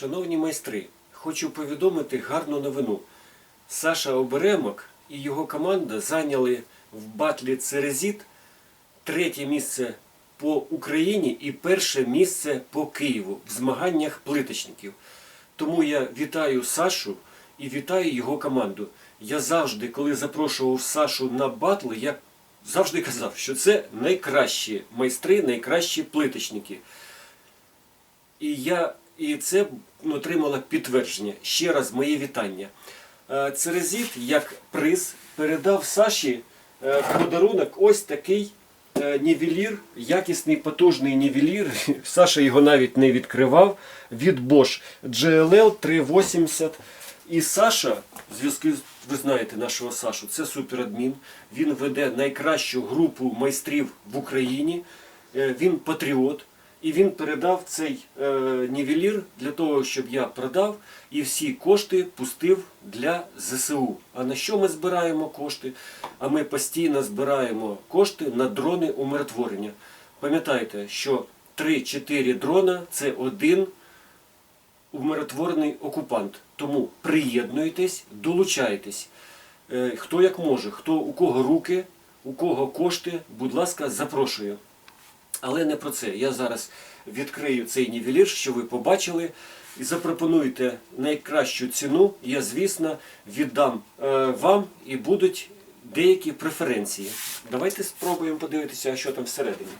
Шановні майстри, хочу повідомити гарну новину. Саша Оберемок і його команда зайняли в батлі Церезіт третє місце по Україні і перше місце по Києву в змаганнях плиточників. Тому я вітаю Сашу і вітаю його команду. Я завжди, коли запрошував Сашу на батли, я завжди казав, що це найкращі майстри, найкращі плиточники. І я і це ну, отримало підтвердження. Ще раз моє вітання. Е, Церезіт як приз передав Саші е, в подарунок ось такий е, нівелір, якісний потужний нівелір. Саша його навіть не відкривав. Від Bosch GLL 380. І Саша, зв'язку ви знаєте нашого Сашу, це суперадмін. Він веде найкращу групу майстрів в Україні. Е, Він патріот. І він передав цей е, нівелір для того, щоб я продав і всі кошти пустив для ЗСУ. А на що ми збираємо кошти? А ми постійно збираємо кошти на дрони умиротворення. Пам'ятайте, що 3-4 дрона це один умиротворений окупант. Тому приєднуйтесь, долучайтесь. Е, Хто як може, хто у кого руки, у кого кошти, будь ласка, запрошую. Але не про це. Я зараз відкрию цей нівелір, що ви побачили, і запропонуйте найкращу ціну. Я, звісно, віддам е, вам і будуть деякі преференції. Давайте спробуємо подивитися, що там всередині.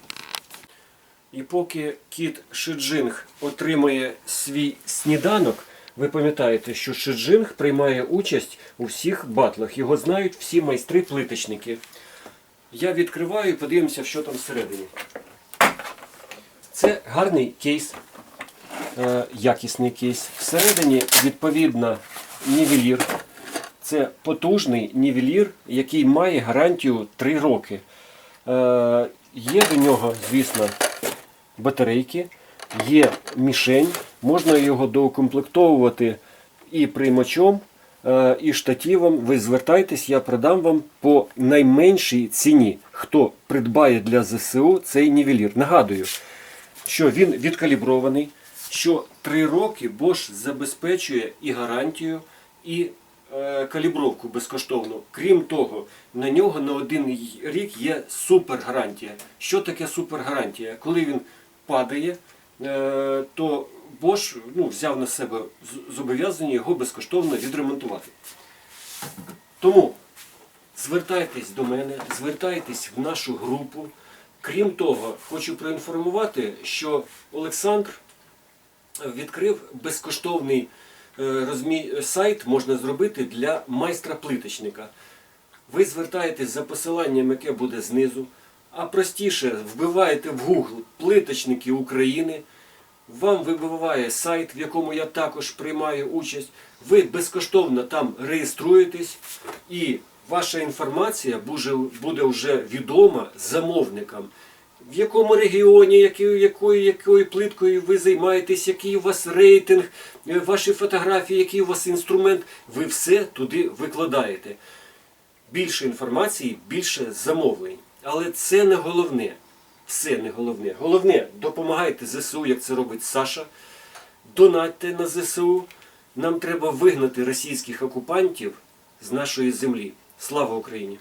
І поки кіт Шиджинг отримує свій сніданок, ви пам'ятаєте, що Шиджинг приймає участь у всіх батлах. Його знають всі майстри-плиточники. Я відкриваю і подивимося, що там всередині. Це гарний кейс, е, якісний кейс. Всередині, відповідно, нівелір. Це потужний нівелір, який має гарантію 3 роки. Е, Є до нього, звісно, батарейки, є мішень, можна його доукомплектовувати і приймачом, е, і штативом. Ви звертайтесь, я продам вам по найменшій ціні. Хто придбає для ЗСУ цей нівелір. Нагадую, що він відкалібрований, що 3 роки Bosch забезпечує і гарантію, і е, калібровку безкоштовно. Крім того, на нього на один рік є супергарантія. Що таке супергарантія? Коли він падає, е, то Bosch ну, взяв на себе зобов'язання його безкоштовно відремонтувати. Тому звертайтесь до мене, звертайтесь в нашу групу. Крім того, хочу проінформувати, що Олександр відкрив безкоштовний е, розмі- сайт, можна зробити для майстра-плиточника. Ви звертаєтесь за посиланням, яке буде знизу, а простіше вбиваєте в Google плиточники України. Вам вибиває сайт, в якому я також приймаю участь. Ви безкоштовно там реєструєтесь, і ваша інформація буде, вже відома замовникам. В якому регіоні, якою, якою, якою плиткою ви займаєтесь, який у вас рейтинг, е, ваші фотографії, який у вас інструмент, ви все туди викладаєте. Більше інформації, більше замовлень. Але це не головне. Все не головне. Головне, допомагайте ЗСУ, як це робить Саша. Донатьте на ЗСУ. Нам треба вигнати російських окупантів з нашої землі. Слава Україні!